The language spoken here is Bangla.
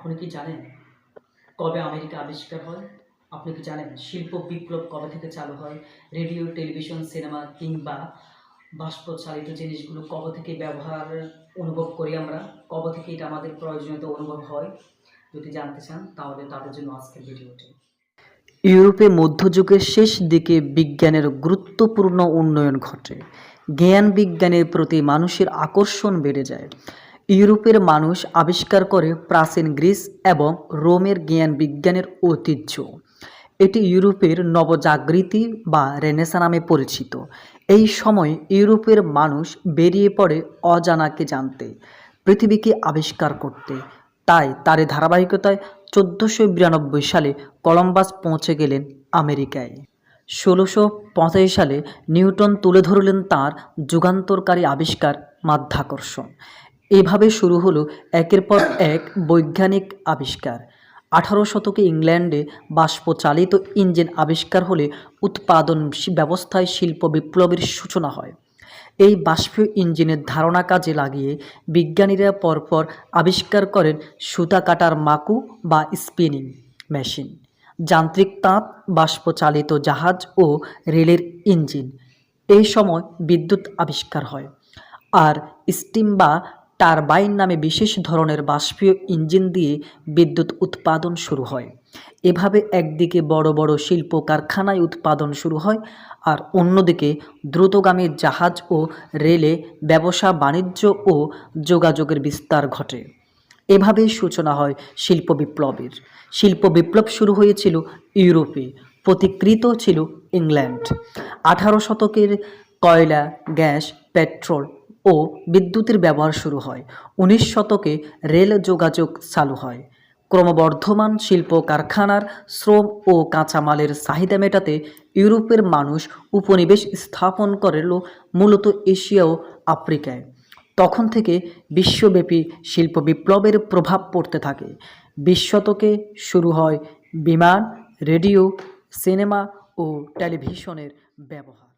আপনি কি জানেন কবে আমেরিকা আবিষ্কার হয়? আপনি কি জানেন শিল্প বিপ্লব কবে থেকে চালু হয়? রেডিও, টেলিভিশন, সিনেমা কিংবা বাষ্প চালিত জিনিসগুলো কবে থেকে ব্যবহার অনুভব করি আমরা? কবে থেকে এটা আমাদের প্রয়োজনীয়তা অনুভব হয়? যদি জানতে চান, তাহলে তাদের জন্য আজকের ভিডিওটি। ইউরোপে মধ্যযুগের শেষ দিকে বিজ্ঞানের গুরুত্বপূর্ণ উন্নয়ন ঘটে। জ্ঞান বিজ্ঞানের প্রতি মানুষের আকর্ষণ বেড়ে যায়। ইউরোপের মানুষ আবিষ্কার করে প্রাচীন গ্রিস এবং রোমের জ্ঞান বিজ্ঞানের ঐতিহ্য। এটি ইউরোপের নবজাগৃতি বা রেনেসা নামে পরিচিত। এই সময় ইউরোপের মানুষ বেরিয়ে পড়ে অজানাকে জানতে, পৃথিবীকে আবিষ্কার করতে। তাই তারই ধারাবাহিকতায় চোদ্দোশো বিরানব্বই সালে কলম্বাস পৌঁছে গেলেন আমেরিকায়। ষোলোশো পঁচাশি সালে নিউটন তুলে ধরলেন তার যুগান্তরকারী আবিষ্কার মাধ্যাকর্ষণ। এভাবে শুরু হলো একের পর এক বৈজ্ঞানিক আবিষ্কার। আঠারো শতকে ইংল্যান্ডে বাষ্পচালিত ইঞ্জিন আবিষ্কার হলে উৎপাদন ব্যবস্থায় শিল্প বিপ্লবের সূচনা হয়। এই বাষ্পীয় ইঞ্জিনের ধারণা কাজে লাগিয়ে বিজ্ঞানীরা পরপর আবিষ্কার করেন সুতা কাটার মাকু বা স্পিনিং মেশিন, যান্ত্রিক তাঁত বাষ্পচালিত জাহাজ ও রেলের ইঞ্জিন। এই সময় বিদ্যুৎ আবিষ্কার হয়। আর স্টিম বা টারবাইন নামে বিশেষ ধরনের বাষ্পীয় ইঞ্জিন দিয়ে বিদ্যুৎ উৎপাদন শুরু হয়। এভাবে একদিকে বড় বড় শিল্প কারখানায় উৎপাদন শুরু হয় আর অন্যদিকে দ্রুতগামী জাহাজ ও রেলে ব্যবসা, বাণিজ্য ও যোগাযোগের বিস্তার ঘটে। এভাবেই সূচনা হয় শিল্প বিপ্লবের। শিল্প বিপ্লব শুরু হয়েছিল ইউরোপে, প্রতিকৃত ছিল ইংল্যান্ড। আঠারো শতকের কয়লা, গ্যাস, পেট্রোল ও বিদ্যুতের ব্যবহার শুরু হয়। উনিশ শতকে রেল যোগাযোগ চালু হয়। ক্রমবর্ধমান শিল্প কারখানার শ্রম ও কাঁচামালের চাহিদা মেটাতে ইউরোপের মানুষ উপনিবেশ স্থাপন করল মূলত এশিয়া ও আফ্রিকায়। তখন থেকে বিশ্বব্যাপী শিল্প বিপ্লবের প্রভাব পড়তে থাকে। বিশ শতকে শুরু হয় বিমান, রেডিও, সিনেমা ও টেলিভিশনের ব্যবহার।